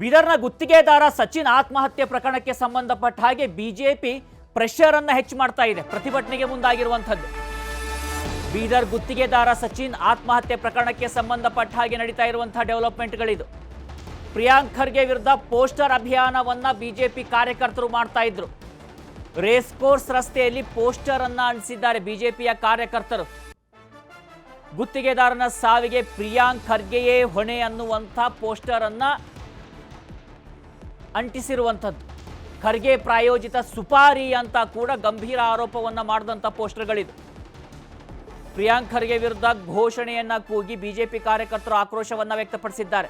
ಬೀದರ್ನ ಗುತ್ತಿಗೆದಾರ ಸಚಿನ್ ಆತ್ಮಹತ್ಯೆ ಪ್ರಕರಣಕ್ಕೆ ಸಂಬಂಧಪಟ್ಟ ಹಾಗೆ ಬಿಜೆಪಿ ಪ್ರೆಷರ್ ಅನ್ನು ಹೆಚ್ಚು ಮಾಡ್ತಾ ಇದೆ. ಪ್ರತಿಭಟನೆಗೆ ಮುಂದಾಗಿರುವಂಥದ್ದು. ಬೀದರ್ ಗುತ್ತಿಗೆದಾರ ಸಚಿನ್ ಆತ್ಮಹತ್ಯೆ ಪ್ರಕರಣಕ್ಕೆ ಸಂಬಂಧಪಟ್ಟ ಹಾಗೆ ನಡೀತಾ ಇರುವಂತಹ ಡೆವಲಪ್ಮೆಂಟ್ಗಳಿದು ಪ್ರಿಯಾಂಕ್ ಖರ್ಗೆ ವಿರುದ್ಧ ಪೋಸ್ಟರ್ ಅಭಿಯಾನವನ್ನ ಬಿಜೆಪಿ ಕಾರ್ಯಕರ್ತರು ಮಾಡ್ತಾ ಇದ್ರು. ರೇಸ್ ಕೋರ್ಸ್ ರಸ್ತೆಯಲ್ಲಿ ಪೋಸ್ಟರ್ ಅನ್ನ ಅಂಟಿಸಿದ್ದಾರೆ ಬಿಜೆಪಿಯ ಕಾರ್ಯಕರ್ತರು. ಗುತ್ತಿಗೆದಾರನ ಸಾವಿಗೆ ಪ್ರಿಯಾಂಕ್ ಖರ್ಗೆಯೇ ಹೊಣೆ ಅನ್ನುವಂಥ ಪೋಸ್ಟರ್ ಅನ್ನ ಅಂಟಿಸಿರುವಂಥದ್ದು. ಖರ್ಗೆ ಪ್ರಾಯೋಜಿತ ಸುಪಾರಿ ಅಂತ ಕೂಡ ಗಂಭೀರ ಆರೋಪವನ್ನು ಮಾಡಿದಂಥ ಪೋಸ್ಟರ್ಗಳಿದೆ. ಪ್ರಿಯಾಂಕ್ ಖರ್ಗೆ ವಿರುದ್ಧ ಘೋಷಣೆಯನ್ನ ಕೂಗಿ ಬಿಜೆಪಿ ಕಾರ್ಯಕರ್ತರು ಆಕ್ರೋಶವನ್ನ ವ್ಯಕ್ತಪಡಿಸಿದ್ದಾರೆ.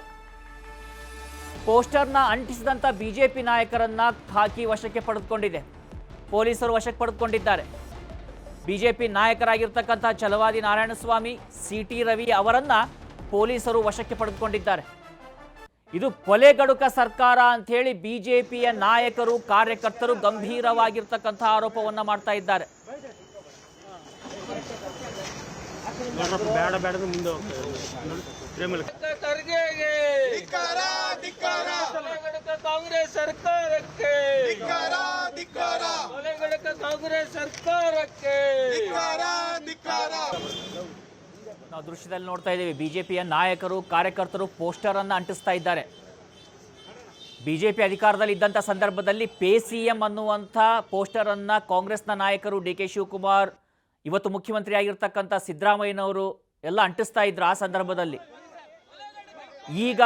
ಪೋಸ್ಟರ್ನ ಅಂಟಿಸಿದಂಥ ಬಿಜೆಪಿ ನಾಯಕರನ್ನ ಖಾಕಿ ವಶಕ್ಕೆ ಪಡೆದುಕೊಂಡಿದೆ. ಪೊಲೀಸರು ವಶಕ್ಕೆ ಪಡೆದುಕೊಂಡಿದ್ದಾರೆ. ಬಿಜೆಪಿ ನಾಯಕರಾಗಿರ್ತಕ್ಕಂಥ ಚಲವಾದಿ ನಾರಾಯಣಸ್ವಾಮಿ, ಸಿ ಟಿ ರವಿ ಅವರನ್ನ ಪೊಲೀಸರು ವಶಕ್ಕೆ ಪಡೆದುಕೊಂಡಿದ್ದಾರೆ. ಇದು ಕೊಲೆಗಡುಕ ಸರ್ಕಾರ ಅಂತ ಹೇಳಿ ಬಿಜೆಪಿಯ ನಾಯಕರು ಕಾರ್ಯಕರ್ತರು ಗಂಭೀರವಾಗಿರ್ತಕ್ಕಂಥ ಆರೋಪವನ್ನ ಮಾಡ್ತಾ ಇದ್ದಾರೆ. ಕಾಂಗ್ರೆಸ್ ಸರ್ಕಾರಕ್ಕೆ ಕಾಂಗ್ರೆಸ್ ಸರ್ಕಾರಕ್ಕೆ. ನಾವು ದೃಶ್ಯದಲ್ಲಿ ನೋಡ್ತಾ ಇದ್ದೀವಿ. ಬಿಜೆಪಿಯ ನಾಯಕರು, ಕಾರ್ಯಕರ್ತರು ಪೋಸ್ಟರ್ ಅನ್ನು ಅಂಟಿಸ್ತಾ ಇದ್ದಾರೆ. ಬಿಜೆಪಿ ಅಧಿಕಾರದಲ್ಲಿ ಇದ್ದಂಥ ಸಂದರ್ಭದಲ್ಲಿ ಪೇ ಸಿ ಎಂ ಅನ್ನುವಂಥ ಪೋಸ್ಟರ್ ಅನ್ನ ಕಾಂಗ್ರೆಸ್ನ ನಾಯಕರು ಡಿ ಕೆ ಶಿವಕುಮಾರ್, ಇವತ್ತು ಮುಖ್ಯಮಂತ್ರಿ ಆಗಿರ್ತಕ್ಕಂಥ ಸಿದ್ದರಾಮಯ್ಯನವರು ಎಲ್ಲ ಅಂಟಿಸ್ತಾ ಇದ್ರು ಆ ಸಂದರ್ಭದಲ್ಲಿ. ಈಗ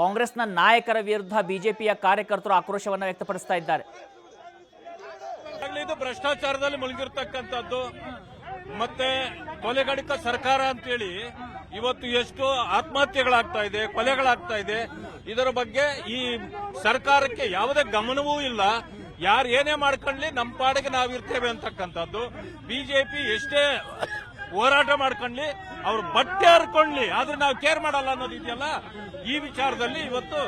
ಕಾಂಗ್ರೆಸ್ನ ನಾಯಕರ ವಿರುದ್ಧ ಬಿಜೆಪಿಯ ಕಾರ್ಯಕರ್ತರು ಆಕ್ರೋಶವನ್ನು ವ್ಯಕ್ತಪಡಿಸ್ತಾ ಇದ್ದಾರೆ. ಇದು ಭ್ರಷ್ಟಾಚಾರದಲ್ಲಿ ಮುಳುಗಿರ್ತಕ್ಕಂಥದ್ದು. ಮತ್ತೆ ಕೊಲೆಗಡಿಕ ಸರ್ಕಾರ ಅಂತೇಳಿ ಇವತ್ತು ಎಷ್ಟು ಆತ್ಮಹತ್ಯೆಗಳಾಗ್ತಾ ಇದೆ, ಕೊಲೆಗಳಾಗ್ತಾ ಇದೆ. ಇದರ ಬಗ್ಗೆ ಈ ಸರ್ಕಾರಕ್ಕೆ ಯಾವುದೇ ಗಮನವೂ ಇಲ್ಲ. ಯಾರು ಏನೇ ಮಾಡ್ಕೊಳ್ಳಿ ನಮ್ಮ ಪಾಡಿಗೆ ನಾವಿರ್ತೇವೆ ಅಂತಕ್ಕಂಥದ್ದು. ಬಿಜೆಪಿ ಎಷ್ಟೇ ಹೋರಾಟ ಮಾಡ್ಕೊಂಡ್ಲಿ ಅವ್ರು ಬಟ್ಟೆ ಹರ್ಕೊಳ್ಳಿ. ಆದ್ರೆ ನಾವು ಕೇರ್ ಮಾಡಲ್ಲ ಅನ್ನೋದು ಇದೆಯಲ್ಲ? ಈ ವಿಚಾರದಲ್ಲಿ ಇವತ್ತು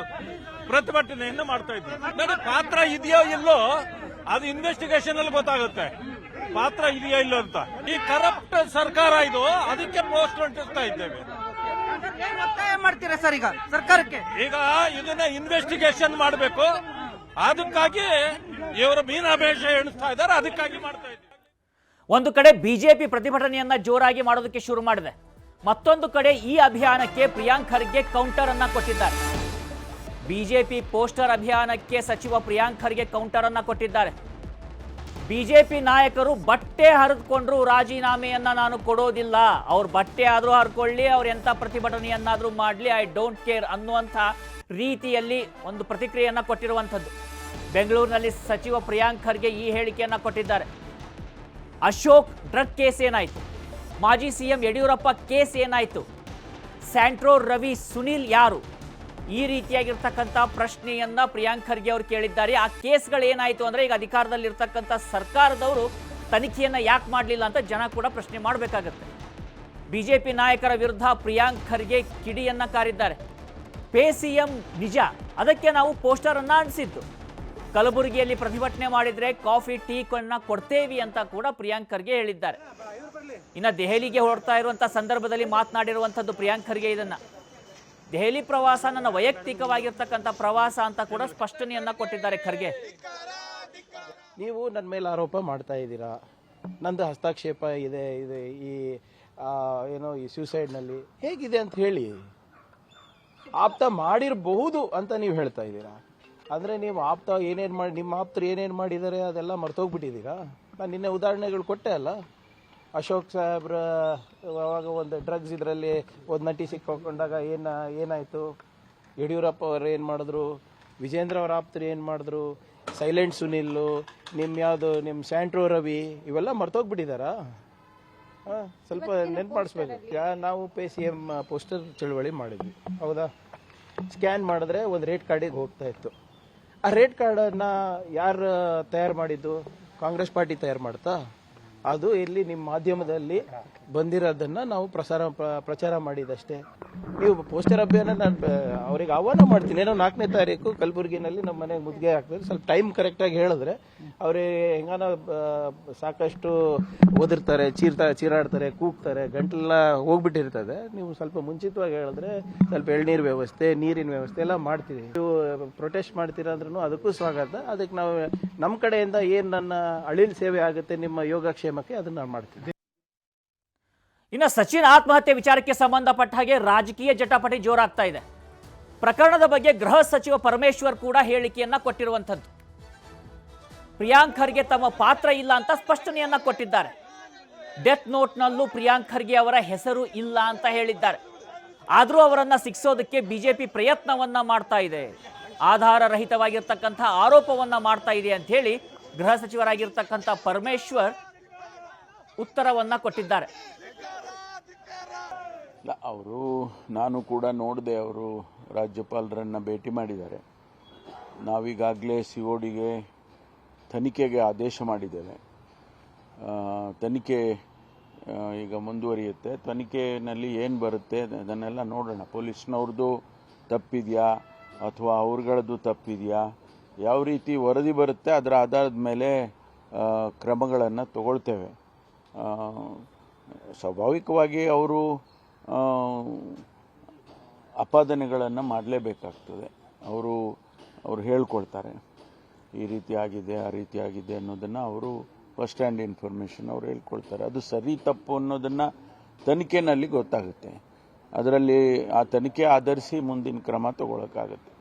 ಪ್ರತಿಭಟನೆಯನ್ನು ಮಾಡ್ತಾ ಇದ್ದೀವಿ ನೋಡಿ ಪಾತ್ರ ಇದೆಯೋ ಇಲ್ಲೋ, ಅದು ಇನ್ವೆಸ್ಟಿಗೇಷನ್ ಅಲ್ಲಿ ಗೊತ್ತಾಗುತ್ತೆ. ಪಾತ್ರ ಇದೆಯಾ ಇಲ್ಲ ಅಂತ. ಈ ಕರಪ್ಟ್ ಸರ್ಕಾರ ಇದು ಅದಕ್ಕೆ ಪೋಸ್ಟ್ ಅಂಟಿಸ್ತಾ ಇದ್ದೇವೆ. ಒತ್ತಾಯ ಮಾಡ್ತೀರಾ ಸರ್ ಈಗ ಸರ್ಕಾರಕ್ಕೆ? ಈಗ ಇದನ್ನ ಇನ್ವೆಸ್ಟಿಗೇಷನ್ ಮಾಡಬೇಕು. ಅದಕ್ಕಾಗಿ ಇವರು ಮೀನಾಭೇಷ ಎಣಿಸ್ತಾ ಇದ್ದಾರೆ ಅದಕ್ಕಾಗಿ ಮಾಡ್ತಾ ಇದ್ದೀವಿ. ಒಂದು ಕಡೆ ಬಿಜೆಪಿ ಪ್ರತಿಭಟನೆಯನ್ನ ಜೋರಾಗಿ ಮಾಡೋದಕ್ಕೆ ಶುರು ಮಾಡಿದೆ. ಮತ್ತೊಂದು ಕಡೆ ಈ ಅಭಿಯಾನಕ್ಕೆ ಪ್ರಿಯಾಂಕ್ ಖರ್ಗೆ ಕೌಂಟರ್ ಅನ್ನ ಕೊಟ್ಟಿದ್ದಾರೆ. ಬಿಜೆಪಿ ಪೋಸ್ಟರ್ ಅಭಿಯಾನಕ್ಕೆ ಸಚಿವ ಪ್ರಿಯಾಂಕ್ ಖರ್ಗೆ ಕೌಂಟರ್ ಅನ್ನ ಕೊಟ್ಟಿದ್ದಾರೆ. ಬಿಜೆಪಿ ನಾಯಕರು ಬಟ್ಟೆ ಹರಿದುಕೊಂಡ್ರು ರಾಜೀನಾಮೆಯನ್ನ ನಾನು ಕೊಡೋದಿಲ್ಲ. ಅವ್ರ ಬಟ್ಟೆ ಆದರೂ ಹರ್ಕೊಳ್ಳಿ, ಅವ್ರು ಎಂತ ಪ್ರತಿಭಟನೆಯನ್ನಾದ್ರೂ ಮಾಡಲಿ ಐ ಡೋಂಟ್ ಕೇರ್ ಅನ್ನುವಂಥ ರೀತಿಯಲ್ಲಿ ಒಂದು ಪ್ರತಿಕ್ರಿಯೆಯನ್ನು ಕೊಟ್ಟಿರುವಂಥದ್ದು. ಬೆಂಗಳೂರಿನಲ್ಲಿ ಸಚಿವ ಪ್ರಿಯಾಂಕ್ ಖರ್ಗೆ ಈ ಹೇಳಿಕೆಯನ್ನು ಕೊಟ್ಟಿದ್ದಾರೆ. ಅಶೋಕ್ ಡ್ರಗ್ ಕೇಸ್ ಏನಾಯಿತು? ಮಾಜಿ ಸಿಎಂ ಯಡಿಯೂರಪ್ಪ ಕೇಸ್ ಏನಾಯಿತು? ಸ್ಯಾಂಟ್ರೋ ರವಿ ಸುನಿಲ್ ಯಾರು? ಈ ರೀತಿಯಾಗಿರ್ತಕ್ಕಂಥ ಪ್ರಶ್ನೆಯನ್ನ ಪ್ರಿಯಾಂಕ್ ಖರ್ಗೆ ಅವರು ಕೇಳಿದ್ದಾರೆ. ಆ ಕೇಸ್ಗಳು ಏನಾಯಿತು ಅಂದ್ರೆ ಈಗ ಅಧಿಕಾರದಲ್ಲಿರ್ತಕ್ಕಂಥ ಸರ್ಕಾರದವರು ತನಿಖೆಯನ್ನ ಯಾಕೆ ಮಾಡಲಿಲ್ಲ ಅಂತ ಜನ ಕೂಡ ಪ್ರಶ್ನೆ ಮಾಡಬೇಕಾಗತ್ತೆ. ಬಿಜೆಪಿ ನಾಯಕರ ವಿರುದ್ಧ ಪ್ರಿಯಾಂಕ್ ಖರ್ಗೆ ಕಿಡಿಯನ್ನ ಕಾರಿದ್ದಾರೆ. ಪೇ ನಿಜ. ಅದಕ್ಕೆ ನಾವು ಪೋಸ್ಟರ್ ಅನ್ನ ಅಂಟಿಸಿದ್ದು. ಕಲಬುರಗಿಯಲ್ಲಿ ಪ್ರತಿಭಟನೆ ಮಾಡಿದ್ರೆ ಕಾಫಿ, ಟೀ ಕಣ್ಣ ಕೊಡ್ತೇವಿ ಅಂತ ಕೂಡ ಪ್ರಿಯಾಂಕ್ ಖರ್ಗೆ ಹೇಳಿದ್ದಾರೆ. ಇನ್ನು ದೆಹಲಿಗೆ ಹೊರಡ್ತಾ ಇರುವಂಥ ಸಂದರ್ಭದಲ್ಲಿ ಮಾತನಾಡಿರುವಂಥದ್ದು ಪ್ರಿಯಾಂಕ್ ಖರ್ಗೆ ಇದನ್ನ. ದೆಹಲಿ ಪ್ರವಾಸ ನನ್ನ ವೈಯಕ್ತಿಕವಾಗಿರ್ತಕ್ಕಂಥ ಪ್ರವಾಸ ಅಂತ ಕೂಡ ಸ್ಪಷ್ಟನೆಯನ್ನ ಕೊಟ್ಟಿದ್ದಾರೆ ಖರ್ಗೆ. ನೀವು ನನ್ನ ಮೇಲೆ ಆರೋಪ ಮಾಡ್ತಾ ಇದ್ದೀರಾ? ನಂದು ಹಸ್ತಕ್ಷೇಪ ಇದೆ ಇದೆ, ಈ ಏನೋ ಈ ಸ್ಯೂಸೈಡ್ನಲ್ಲಿ ಹೇಗಿದೆ ಅಂತ ಹೇಳಿ. ಆಪ್ತ ಮಾಡಿರಬಹುದು ಅಂತ ನೀವು ಹೇಳ್ತಾ ಇದ್ದೀರಾ? ಅಂದರೆ ನೀವು ಆಪ್ತ ಏನೇನು ಮಾಡಿ, ನಿಮ್ಮ ಆಪ್ತರು ಏನೇನು ಮಾಡಿದ್ದಾರೆ ಅದೆಲ್ಲ ಮರ್ತೋಗ್ಬಿಟ್ಟಿದ್ದೀರಾ? ನಾನು ನಿನ್ನೆ ಉದಾಹರಣೆಗಳು ಕೊಟ್ಟೆ ಅಲ್ಲ? ಅಶೋಕ್ ಸಾಹೇಬ್ರ ಅವಾಗ ಒಂದು ಡ್ರಗ್ಸ್ ಇದರಲ್ಲಿ ಒಂದು ನಟಿ ಸಿಕ್ಕೊಂಡಾಗ ಏನು ಏನಾಯಿತು? ಯಡಿಯೂರಪ್ಪ ಅವರು ಏನು ಮಾಡಿದ್ರು? ವಿಜೇಂದ್ರ ಅವರ ಆಪ್ತರು ಏನು ಮಾಡಿದ್ರು? ಸೈಲೆಂಟ್ ಸುನಿಲ್ಲು ನಿಮ್ಮ ಯಾವುದು ನಿಮ್ಮ ಸ್ಯಾಂಟ್ರೋ ರವಿ ಇವೆಲ್ಲ ಮರ್ತೋಗ್ಬಿಟ್ಟಿದ್ದಾರಾ ಹಾಂ ಸ್ವಲ್ಪ ನೆನ್ಪು ಮಾಡಿಸ್ಬೇಕು. ನಾವು ಪೇ ಸಿ ಎಂ ಪೋಸ್ಟರ್ ಚಳುವಳಿ ಮಾಡಿದ್ವಿ. ಹೌದಾ? ಸ್ಕ್ಯಾನ್ ಮಾಡಿದ್ರೆ ಒಂದು ರೇಟ್ ಕಾರ್ಡಿಗೆ ಹೋಗ್ತಾ ಇತ್ತು. ಆ ರೇಟ್ ಕಾರ್ಡನ್ನು ಯಾರು ತಯಾರು ಮಾಡಿದ್ದು? ಕಾಂಗ್ರೆಸ್ ಪಾರ್ಟಿ ತಯಾರು ಮಾಡ್ತಾ? ಅದು ಇಲ್ಲಿ ನಿಮ್ಮ ಮಾಧ್ಯಮದಲ್ಲಿ ಬಂದಿರೋದನ್ನ ನಾವು ಪ್ರಸಾರ ಪ್ರಚಾರ ಮಾಡಿದಷ್ಟೇ. ನೀವು ಪೋಸ್ಟರ್ ಅಭಿಯಾನ ನಾನು ಅವ್ರಿಗೆ ಆಹ್ವಾನ ಮಾಡ್ತೀನಿ. ಏನೋ ನಾಲ್ಕನೇ ತಾರೀಕು ಕಲಬುರಗಿನಲ್ಲಿ ನಮ್ಮ ಮನೆಗೆ ಮುದ್ಗೆ ಹಾಕ್ತಾರೆ. ಸ್ವಲ್ಪ ಟೈಮ್ ಕರೆಕ್ಟಾಗಿ ಹೇಳಿದ್ರೆ ಅವ್ರಿಗೆ ಹೆಂಗಾನ ಸಾಕಷ್ಟು ಓದಿರ್ತಾರೆ, ಚೀರ್ತಾ, ಚೀರಾಡ್ತಾರೆ, ಕೂಗ್ತಾರೆ, ಗಂಟಲೆಲ್ಲ ಹೋಗ್ಬಿಟ್ಟಿರ್ತದೆ. ನೀವು ಸ್ವಲ್ಪ ಮುಂಚಿತವಾಗಿ ಹೇಳಿದ್ರೆ ಸ್ವಲ್ಪ ಎಳ್ನೀರು ವ್ಯವಸ್ಥೆ, ನೀರಿನ ವ್ಯವಸ್ಥೆ ಎಲ್ಲ ಮಾಡ್ತೀವಿ. ನೀವು ಪ್ರೊಟೆಸ್ಟ್ ಮಾಡ್ತೀರಾ ಅಂದ್ರೂ ಅದಕ್ಕೂ ಸ್ವಾಗತ. ಅದಕ್ಕೆ ನಾವು ನಮ್ಮ ಕಡೆಯಿಂದ ಏನು ನನ್ನ ಅಳಿಲ್ ಸೇವೆ ಆಗುತ್ತೆ, ನಿಮ್ಮ ಯೋಗಕ್ಷೇಮಕ್ಕೆ ಅದನ್ನು ನಾವು ಮಾಡ್ತಿದ್ದೆ ಇನ್ನು ಸಚಿನ್ ಆತ್ಮಹತ್ಯೆ ವಿಚಾರಕ್ಕೆ ಸಂಬಂಧಪಟ್ಟ ಹಾಗೆ ರಾಜಕೀಯ ಜಟಾಪಟಿ ಜೋರಾಗ್ತಾ ಇದೆ. ಪ್ರಕರಣದ ಬಗ್ಗೆ ಗೃಹ ಸಚಿವ ಪರಮೇಶ್ವರ್ ಕೂಡ ಹೇಳಿಕೆಯನ್ನ ಕೊಟ್ಟಿರುವಂಥದ್ದು. ಪ್ರಿಯಾಂಕ್ ಖರ್ಗೆ ತಮ್ಮ ಪಾತ್ರ ಇಲ್ಲ ಅಂತ ಸ್ಪಷ್ಟನೆಯನ್ನ ಕೊಟ್ಟಿದ್ದಾರೆ. ಡೆತ್ ನೋಟ್ನಲ್ಲೂ ಪ್ರಿಯಾಂಕ್ ಖರ್ಗೆ ಅವರ ಹೆಸರು ಇಲ್ಲ ಅಂತ ಹೇಳಿದ್ದಾರೆ. ಆದರೂ ಅವರನ್ನ ಸಿಕ್ಸೋದಕ್ಕೆ ಬಿಜೆಪಿ ಪ್ರಯತ್ನವನ್ನ ಮಾಡ್ತಾ ಇದೆ. ಆಧಾರ ರಹಿತವಾಗಿರ್ತಕ್ಕಂಥ ಆರೋಪವನ್ನ ಮಾಡ್ತಾ ಇದೆ ಅಂತ ಹೇಳಿ ಗೃಹ ಸಚಿವರಾಗಿರ್ತಕ್ಕಂಥ ಪರಮೇಶ್ವರ್ ಉತ್ತರವನ್ನ ಕೊಟ್ಟಿದ್ದಾರೆ. ಅವರು, ನಾನು ಕೂಡ ನೋಡಿದೆ ಅವರು ರಾಜ್ಯಪಾಲರನ್ನ ಭೇಟಿ ಮಾಡಿದ್ದಾರೆ. ನಾವೀಗಾಗಲೇ ಸಿ ಒ ಡಿಗೆ ತನಿಖೆಗೆ ಆದೇಶ ಮಾಡಿದ್ದೇವೆ. ತನಿಖೆ ಈಗ ಮುಂದುವರಿಯುತ್ತೆ. ತನಿಖೆಯಲ್ಲಿ ಏನು ಬರುತ್ತೆ ಅದನ್ನೆಲ್ಲ ನೋಡೋಣ. ಪೊಲೀಸ್ನವ್ರದ್ದು ತಪ್ಪಿದೆಯಾ? ಅಥವಾ ಅವ್ರಗಳದ್ದು ತಪ್ಪಿದೆಯಾ? ಯಾವ ರೀತಿ ವರದಿ ಬರುತ್ತೆ? ಅದರ ಆಧಾರದ ಮೇಲೆ ಕ್ರಮಗಳನ್ನು ತಗೊಳ್ತೇವೆ. ಸ್ವಾಭಾವಿಕವಾಗಿ ಅವರು ಅಪಾದನೆಗಳನ್ನು ಮಾಡಲೇಬೇಕಾಗ್ತದೆ. ಅವರು ಅವರು ಹೇಳ್ಕೊಳ್ತಾರೆ. ಈ ರೀತಿ ಆಗಿದೆ, ಆ ರೀತಿ ಆಗಿದೆ ಅನ್ನೋದನ್ನು ಅವರು ಫಸ್ಟ್ ಹ್ಯಾಂಡ್ ಇನ್ಫಾರ್ಮೇಷನ್ ಅವರು ಹೇಳ್ಕೊಳ್ತಾರೆ. ಅದು ಸರಿ ತಪ್ಪು ಅನ್ನೋದನ್ನು ತನಿಖೆನಲ್ಲಿ ಗೊತ್ತಾಗುತ್ತೆ. ಅದರಲ್ಲಿ ಆ ತನಿಖೆ ಆಧರಿಸಿ ಮುಂದಿನ ಕ್ರಮ ತಗೊಳಕ್ಕಾಗತ್ತೆ.